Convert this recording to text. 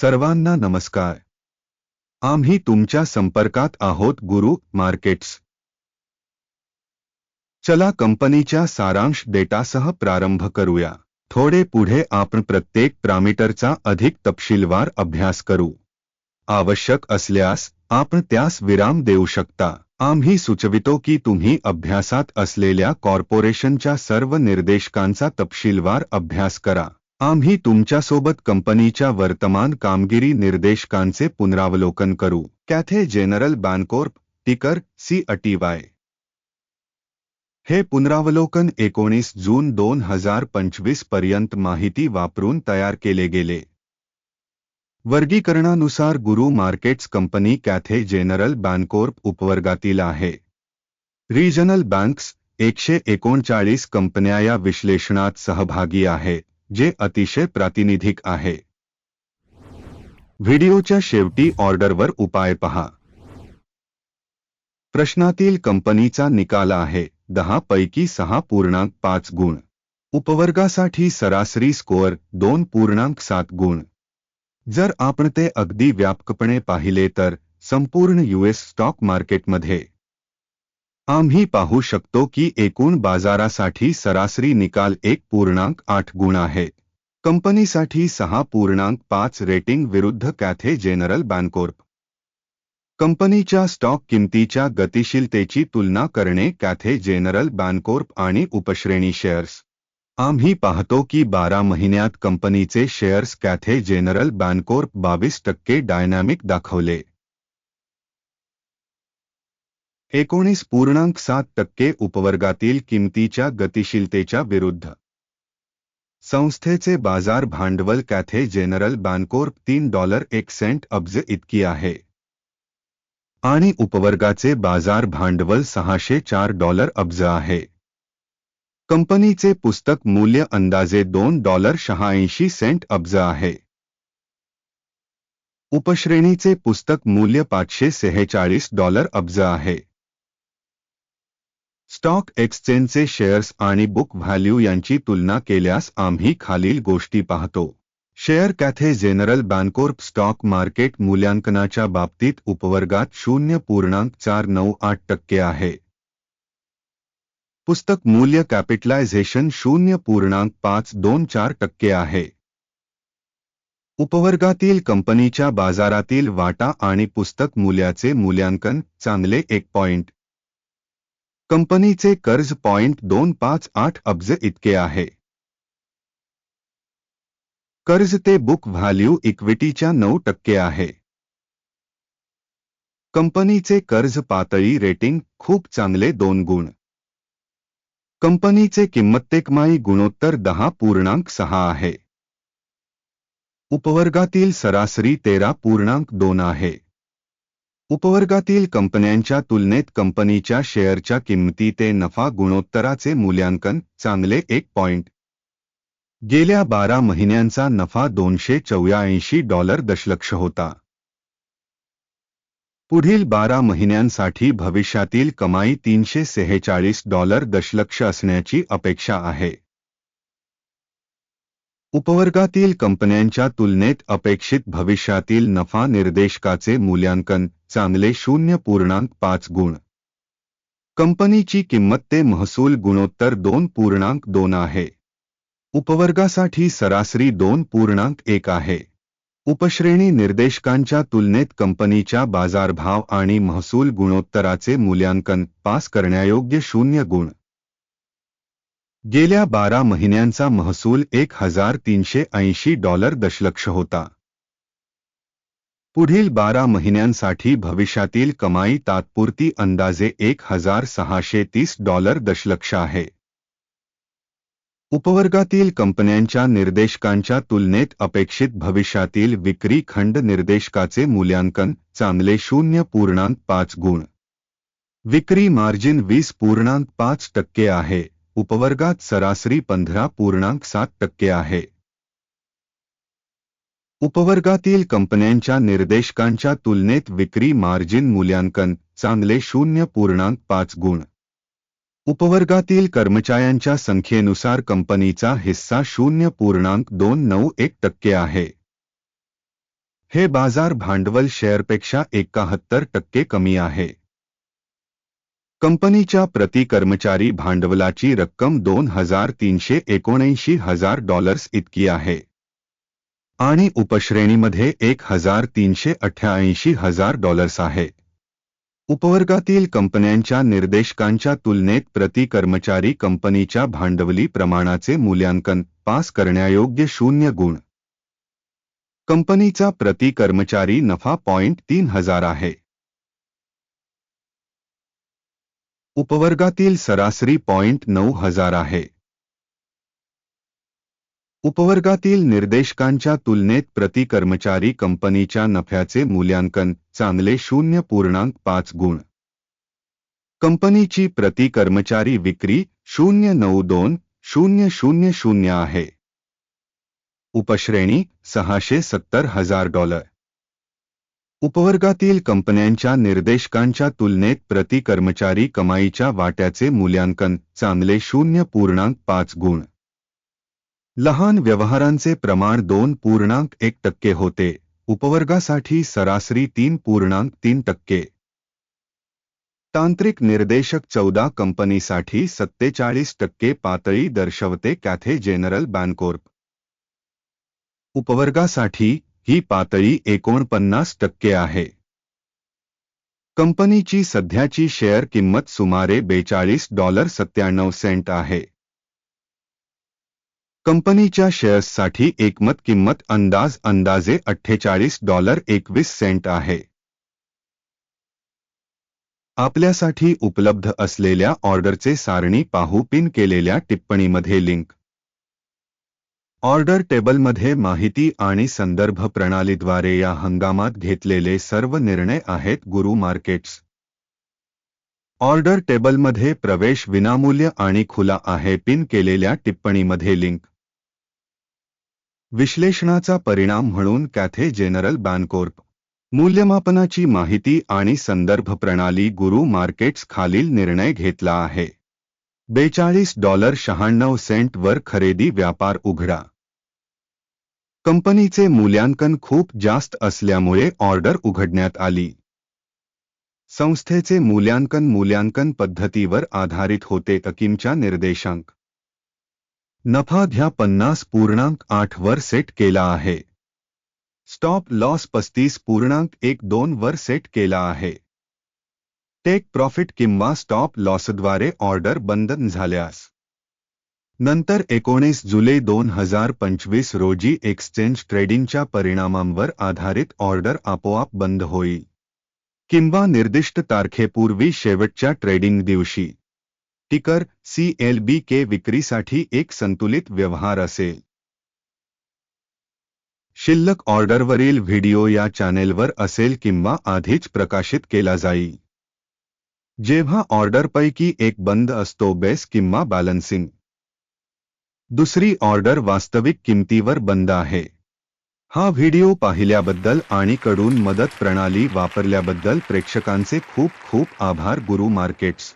सर्वांना नमस्कार. आम्ही तुमच्या संपर्कात आहोत गुरु मार्केट्स. चला कंपनीच्या सारांश डेटासह प्रारंभ करूया. थोडे पुढे आपण प्रत्येक प्रामीटरचा अधिक तपशीलवार अभ्यास करू. आवश्यक असल्यास आपण त्यास विराम देऊ शकता. आम्ही सुचवितो की तुम्ही अभ्यासात असलेल्या कॉर्पोरेशनच्या सर्व निर्देशकांचा तपशीलवार अभ्यास करा. आम्ही तुमच्यासोबत कंपनीच्या वर्तमान कामगिरी निर्देशकांचे पुनरावलोकन करू. कॅथे जनरल बँकोर्प टिकर सी अटीवाय हे पुनरावलोकन एकोणीस जून दोन हजार पंचवीसपर्यंत माहिती वापरून तयार केले गेले. वर्गीकरणानुसार गुरु markets company Cathay General Bancorp उपवर्गातील आहे. रिजनल बँक्स एकशे एकोणचाळीस कंपन्या या विश्लेषणात सहभागी आहे. जे अतिशय प्रातिनिधिक आहे. व्हिडिओच्या शेवटी ऑर्डरवर उपाय पहा. प्रश्नातील कंपनीचा निकाल आहे दहा पैकी सहा पूर्णांक पाच गुण. उपवर्गासाठी सरासरी स्कोअर दोन पूर्णांक सात गुण. जर आपण ते अगदी व्यापकपणे पाहिले तर संपूर्ण यूएस स्टॉक मार्केटमध्ये आम्ही पाहू शकतो की एकूण बाजारासाठी सरासरी निकाल एक पूर्णांक आठ गुण आहे. कंपनीसाठी सहा पूर्णांक पाच रेटिंग विरुद्ध कॅथे जेनरल बँकोर्प. कंपनीच्या स्टॉक किमतीच्या गतिशीलतेची तुलना करणे कॅथे जेनरल बँकोर्प आणि उपश्रेणी शेअर्स. आम्ही पाहतो की बारा महिन्यात कंपनीचे शेअर्स कॅथे जेनरल बँकोर्प बावीस टक्के डायनॅमिक दाखवले. एकोणीस पूर्णांक सात टक्के उपवर्गातील किमतीच्या गतिशीलतेच्या विरुद्ध. संस्थेचे बाजार भांडवल कॅथे जनरल बँकोर्प तीन डॉलर एक सेंट अब्ज इतकी आहे. आणि उपवर्गाचे बाजार भांडवल सहाशे चार डॉलर अब्ज आहे. कंपनीचे पुस्तक मूल्य अंदाजे दोन डॉलर शहाऐंशी सेंट अब्ज आहे. उपश्रेणीचे पुस्तक मूल्य पाचशे सेहेचाळीस डॉलर अब्ज आहे. स्टॉक एक्सचेंजचे शेअर्स आणि बुक व्हॅल्यू यांची तुलना केल्यास आम्ही खालील गोष्टी पाहतो. Share Cathay General Bancorp stock market मूल्यांकनाच्या बाबतीत उपवर्गात शून्य पूर्णांक चार नऊ आठ टक्के आहे. पुस्तक मूल्य कॅपिटलायझेशन शून्य पूर्णांक पाच दोन चार टक्के आहे. उपवर्गातील कंपनीच्या बाजारातील वाटा आणि पुस्तक मूल्याचे मूल्यांकन चांगले एक पॉइंट. कंपनीचे कर्ज पॉइंट दोन पाच आठ अब्ज इतके आहे. कर्ज ते बुक व्हॅल्यू इक्विटीच्या नऊ टक्के आहे. कंपनीचे कर्ज पातळी रेटिंग खूप चांगले दोन गुण. कंपनीचे किंमत्तेकमाई गुणोत्तर दहा पूर्णांक सहा आहे. उपवर्गातील सरासरी तेरा पूर्णांक दोन आहे. उपवर्गातील कंपन्यांच्या तुलनेत कंपनीच्या शेअरच्या किंमती ते नफा गुणोत्तराचे मूल्यांकन चांगले एक पॉइंट गेल्या बारा महिन्यांचा नफा दोनशे चौऱ्याऐंशी डॉलर दशलक्ष होता. पुढील बारा महिन्यांसाठी भविष्यातील कमाई तीनशे सेहेचाळीस डॉलर दशलक्ष असण्याची अपेक्षा आहे. उपवर्गातील कंपन्यांच्या तुलनेत अपेक्षित भविष्यातील नफा निर्देशकाचे मूल्यांकन चांगले शून्य पूर्णांक पाच गुण. कंपनीची किंमत ते महसूल गुणोत्तर दोन पूर्णांक दोन आहे. उपवर्गासाठी सरासरी दोन पूर्णांक एक आहे. उपश्रेणी निर्देशकांच्या तुलनेत कंपनीच्या बाजारभाव आणि महसूल गुणोत्तराचे मूल्यांकन पास करण्यायोग्य शून्य गुण. गेल्या बारा महिन्यांचा महसूल एक हज़ार तीनशे ऐंशी डॉलर दशलक्ष होता. पुढील बारा महिन्यांसाठी भविष्यातील कमाई तात्पुरती अंदाजे एक हजार सहाशे तीस डॉलर दशलक्ष आहे. उपवर्गातील कंपन्यांच्या निर्देशकांच्या तुलनेत अपेक्षित भविष्यातील विक्री खंड निर्देशकाचे मूल्यांकन चांगले शून्य पूर्णांक पाच गुण. विक्री मार्जिन वीस पूर्णांक पाच टक्के आहे. उपवर्गात सरासरी पंधरा पूर्णांक सात टक्के आहे. उपवर्गातील कंपन्यांच्या निर्देशकांच्या तुलनेत विक्री मार्जिन मूल्यांकन चांगले शून्य पूर्णांक पाच गुण. उपवर्गातील कर्मचाऱ्यांच्या संख्येनुसार कंपनीचा हिस्सा शून्य पूर्णांक दोन नऊ एक टक्के आहे. हे बाज़ार भांडवल शेअरपेक्षा एकाहत्तर टक्के कमी आहे. कंपनीच्या प्रति कर्मचारी भांडवलाची रक्कम दोन हज़ार तीनशे एकोणऐंशी हज़ार डॉलर्स इतकी आहे. आणि उपश्रेणीमध्ये एक हजार तीनशे अठ्ठ्याऐंशी हजार डॉलर्स आहे. उपवर्गातील कंपन्यांच्या निर्देशकांच्या तुलनेत प्रति कर्मचारी कंपनीच्या भांडवली प्रमाणाचे मूल्यांकन पास करण्यायोग्य शून्य गुण. कंपनीचा प्रति कर्मचारी नफा पॉइंट तीन हजार आहे. उपवर्गातील सरासरी पॉइंट नऊ हजार आहे. उपवर्गातील निर्देशकांच्या तुलनेत प्रति कर्मचारी कंपनीच्या नफ्याचे मूल्यांकन चांगले शून्य पूर्णांक पाच गुण. कंपनीची प्रति कर्मचारी विक्री शून्य नऊ दोन शून्य शून्य शून्य आहे. उपश्रेणी सहाशे सत्तर हजार डॉलर. उपवर्गातील कंपन्यांच्या निर्देशकांच्या तुलनेत प्रति कर्मचारी कमाईच्या वाट्याचे मूल्यांकन चांगले शून्य पूर्णांक पाच गुण. लहान व्यवहारांचे प्रमाण दोन पूर्णांक एक टक्के होते. उपवर्गासाठी सरासरी तीन पूर्णांक तीन टक्के. तांत्रिक निर्देशक चौदा कंपनीसाठी सत्तेचाळीस टक्के पातळी दर्शवते कॅथे जेनरल बँकोर्प. उपवर्गासाठी ही पातळी एकोणपन्नास टक्के आहे. कंपनीची सध्याची शेअर किंमत सुमारे बेचाळीस डॉलर सत्त्याण्णव सेंट आहे. कंपनीच्या शेअर्ससाठी एकमत किंमत अंदाज अंदाजे अठ्ठेचाळीस डॉलर एकवीस सेंट आहे. आपल्यासाठी उपलब्ध असलेल्या ऑर्डरचे सारणी पाहू पिन केलेल्या टिप्पणीमध्ये लिंक. ऑर्डर टेबलमध्ये माहिती आणि संदर्भ प्रणालीद्वारे या हंगामात घेतलेले सर्व निर्णय आहेत गुरु मार्केट्स. ऑर्डर टेबलमध्ये प्रवेश विनामूल्य आणि खुला आहे पिन केलेल्या टिप्पणीमध्ये लिंक. विश्लेषणाचा परिणाम म्हणून कॅथे जेनरल बँकोर्प मूल्यमापनाची माहिती आणि संदर्भ प्रणाली गुरु मार्केट्स खालील निर्णय घेतला आहे. बेचाळीस डॉलर शहाण्णव सेंट वर खरेदी व्यापार उघडा. कंपनीचे मूल्यांकन खूप जास्त असल्यामुळे ऑर्डर उघडण्यात आली. संस्थेचे मूल्यांकन मूल्यांकन पद्धतीवर आधारित होते अकिमच्या निर्देशांक. नफा घ्या पन्नास पूर्णांक आठ वर सेट केला आहे. स्टॉप लॉस पस्तीस पूर्णांक एक दोन वर सेट केला आहे. टेक प्रॉफिट किंवा स्टॉप लॉसद्वारे ऑर्डर बंद झाल्यास. नंतर एकोणीस जुलै दोन हजार पंचवीस रोजी एक्सचेंज ट्रेडिंगच्या परिणामांवर आधारित ऑर्डर आपोआप बंद होईल. किंवा निर्दिष्ट तारखेपूर्वी शेवटच्या ट्रेडिंग दिवशी. टिकर सी एल बी के विक्रीसाठी एक संतुलित व्यवहार असेल. शिल्लक ऑर्डरवरील व्हिडिओ या चॅनेलवर असेल किंवा आधीच प्रकाशित केला जाईल. जेव्हा ऑर्डरपैकी एक बंद असतो बेस किंवा बॅलन्सिंग. दुसरी ऑर्डर वास्तविक किंमतीवर बंद आहे. हा व्हिडिओ पाहिल्याबद्दल आणि कडून मदत प्रणाली वापरल्याबद्दल प्रेक्षकांचे खूप खूप आभार गुरु मार्केट्स.